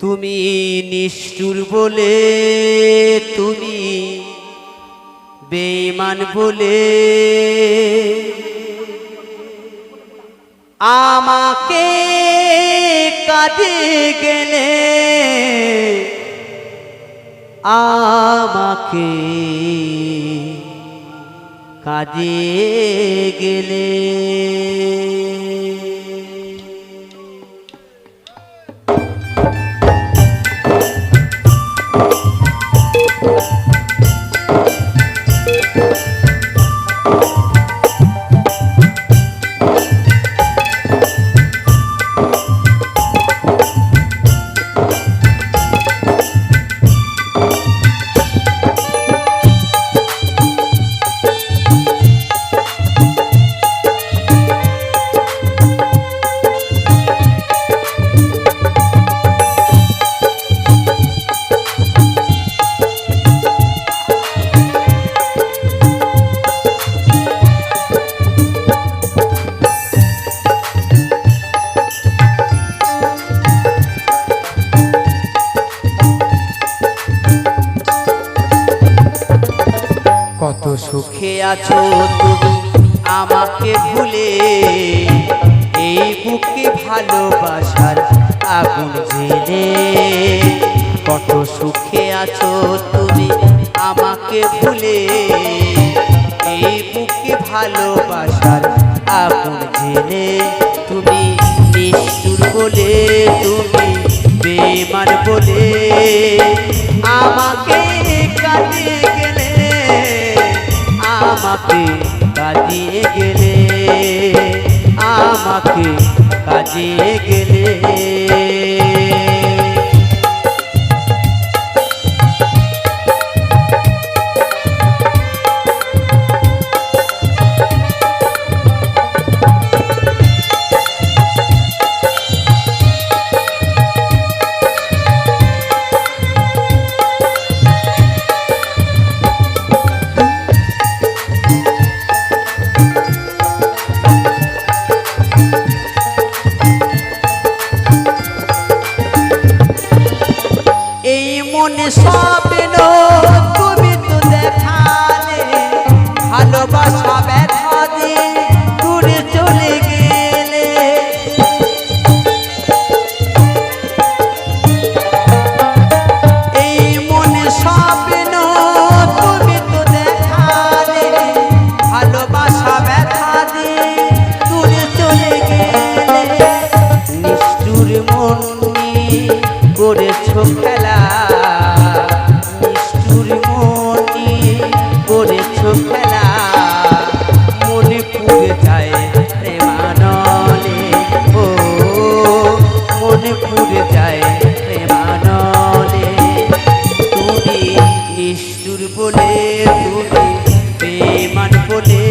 তুমি নিষ্ঠুর বলে তুমি বেমান বলে। আমাকে কাঁদে গেলে আমাকে কাজে গেলে। সুখ আছো তুমি আমাকে ভুলে। এই বুকে ভালোবাসার আগুন জেলে কত সুখে আছো তুমি আমাকে ভুলে। এই বুকে ভালোবাসার আগুন জেলে তুমি নিষ্ঠুর বলে তুমি গেলে আমাকে কাজে গেলে। এই মনে স্বপ্ন তুমি তো দেখালে ভালোবাসা খেলা মনে পুড়ে যায় প্রেমানলে ও, মনে পুড়ে যায় প্রেমানলে তুমি নিষ্ঠুর বলে, তুমি বেমান বলে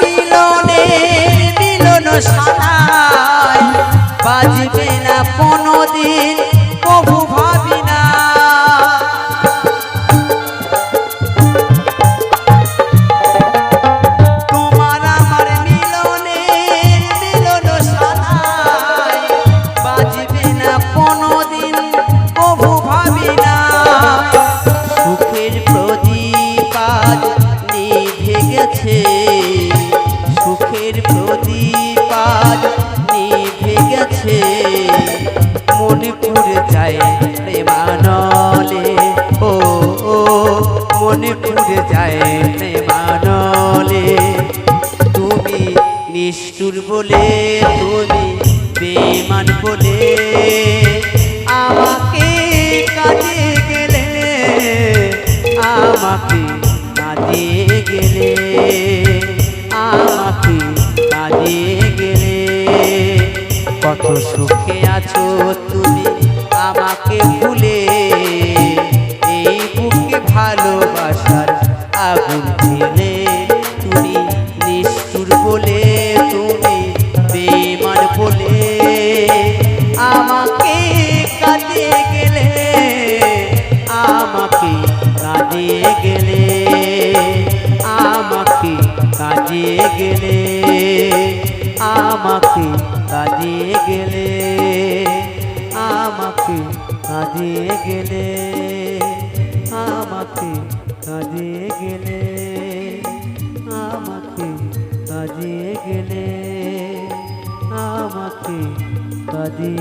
মিলনে মিলন সানায়। বাজবে না কোনোদিন কবু পুড়ে যায় প্রেমানলে। ও ও পুড়ে যায় প্রেমানলে। নিষ্ঠুর বলে, তুমি বেমান বলে, আমাকে কাজে গেলে, আমাকে কাজে গেলে, আমাকে কাজে গেলে। কত সুখে ভালোবাসার আগুন ঢেলে তুমি নিষ্ঠুর বলে, তুমি বেমান বলে। আমাকে কাজে গেলে, আমাকে কাজে গেলে, আমাকে কাজে গেলে, আমাকে কাজে গেলে, আমাকে কাজে গেলে। আমাকে কাজে গেলে আমাকে কাজে গেলে আমাকে কাজে